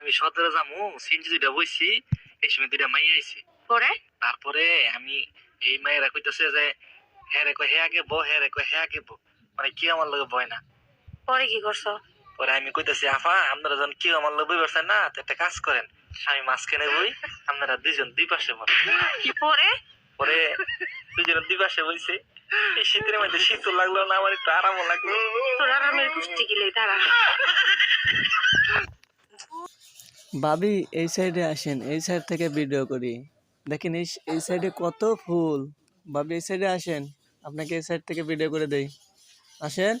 আমি সদরে যামু সিনজি দুইটা বইছি এই সময় দুইটা মাই আইছে। পরে? তারপরে আমি এই মায়েরা কইতেছে যে হ্যাঁ রে কয় হ্যাঁ আগে বো হ্যাঁ রে কয় হ্যাঁ আগে বো মানে কি আমার লগে বয় না। পরে কি করছ? পরে আমি কইতেছি আফা আপনারা যখন কেউ আমার লগে বই না তো একটা কাজ করেন। আমি মাঝখানে বই আপনারা দুইজন দুই পাশে বল পরে? পরে দুইজন দুই পাশে বইছে। এই শীতের মধ্যে শীত লাগল না আমার একটু আরামও লাগল। তোর আরামের পুষ্টি গেলে তারা ভাবি, এই সাইডে আসেন, এই সাইড থেকে ভিডিও করি। দেখেন এই এই সাইডে কত ফুল। ভাবি, এই সাইডে আসেন, আপনাকে এই সাইড থেকে ভিডিও করে দেই। আসেন।